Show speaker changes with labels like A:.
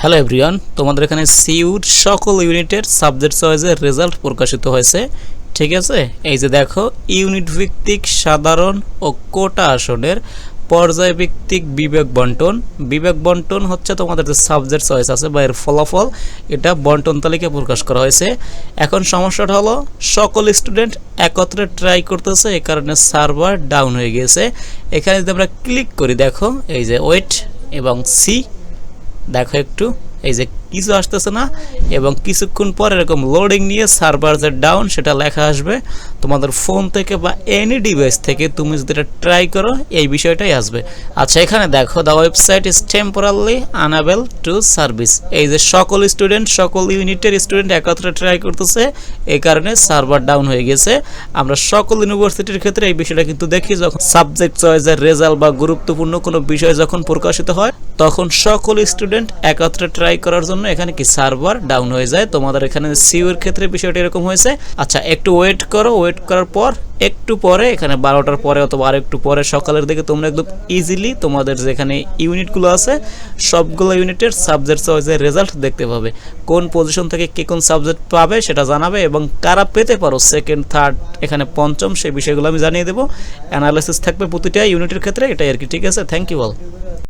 A: Hello everyone তোমাদের এখানে sure সকল ইউনিটের সাবজেক্ট চয়েসের রেজাল্ট প্রকাশিত হয়েছে। ঠিক আছে? এই যে দেখো, ইউনিট ভিত্তিক সাধারণ ও কোটা আসনের পর্যায়ভিত্তিক বিবেক বন্টন। বিবেক বন্টন হচ্ছে তোমাদের যে সাবজেক্ট চয়েস আছে বা এর ফলাফল, এটা বন্টন তালিকা প্রকাশ করা হয়েছে। এখন সমস্যাটা হলো, সকল স্টুডেন্ট একত্রে ট্রাই করতেছে, এ কারণে সার্ভার ডাউন হয়ে গিয়েছে। এখানে যদি আমরা ক্লিক করি, দেখো, এই যে ওয়েট এবং সি দেখো একটু। এই যে কিছু আসতেছে না, এবং কিছুক্ষণ পর এরকম লোডিং নিয়ে সার্ভার যে ডাউন সেটা লেখা আসবে। তোমাদের ফোন থেকে বা এনি ডিভাইস থেকে তুমি যদি এটা ট্রাই করো, এই বিষয়টাই আসবে। আচ্ছা এখানে দেখো the website is temporarily unable to service এই যে সকল স্টুডেন্ট সকল ইউনিটের স্টুডেন্ট একত্রে ট্রাই করতেছে এই কারণে সার্ভার ডাউন হয়ে গেছে। আমরা সকল ইউনিভার্সিটির ক্ষেত্রে এই বিষয়টা কিন্তু দেখি, যখন সাবজেক্ট চয়েসের রেজাল্ট বা গুরুত্বপূর্ণ কোনো বিষয় যখন প্রকাশিত হয়, তখন সকল স্টুডেন্ট একত্রে ট্রাই করার জন্য এখানে কি সার্ভার ডাউন হয়ে যায়? তোমাদের এখানে সিউর ক্ষেত্রে বিষয়টা এরকম হয়েছে। আচ্ছা একটু ওয়েট করো। ওয়েট করার পর, একটু পরে, এখানে বারোটার পরে অথবা আর একটু পরে সকালের দিকে তোমরা একদম ইজিলি তোমাদের যেখানে ইউনিটগুলো আছে, সবগুলো ইউনিটের সাবজেক্ট চয়েসের রেজাল্ট দেখতে পাবে। কোন পজিশন থেকে কে কোন সাবজেক্ট পাবে সেটা জানাবে এবং কারা পেতে পারো সেকেন্ড থার্ড এখানে পঞ্চম, সেই বিষয়গুলো আমি জানিয়ে দেবো। অ্যানালাইসিস থাকবে প্রতিটা ইউনিটের ক্ষেত্রে, এটাই আর কি। ঠিক আছে? Thank you all